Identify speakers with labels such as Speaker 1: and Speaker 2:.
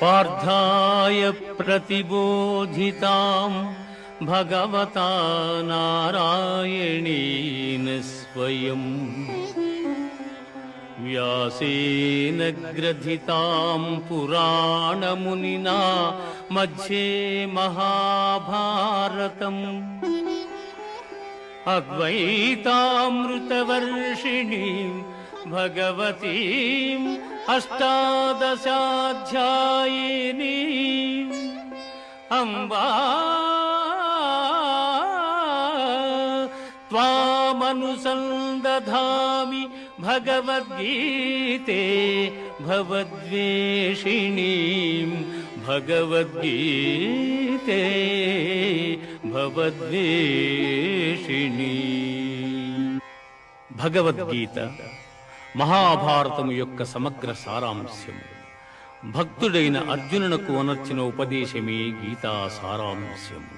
Speaker 1: पार्थाय प्रतिबोधिताम् भगवता नारायणेन स्वयम्। व्यासेन ग्रथिताम् पुराणमुनिना मध्ये महाभारतम्। अद्वैतामृतवर्षिणीम् भगवतीम् अष्टादशाध्यायिनीम् अम्बा त्वामनुसन्दधामि भगवद्गीते भवद्वेषिणीम् भगवद्गीते భగవద్వేషిణి భగవద్గీత మహాభారతము యొక్క సమగ్ర సారాంశము భక్తుడైన అర్జునునకు అనర్చిన ఉపదేశమే గీతా సారాంశము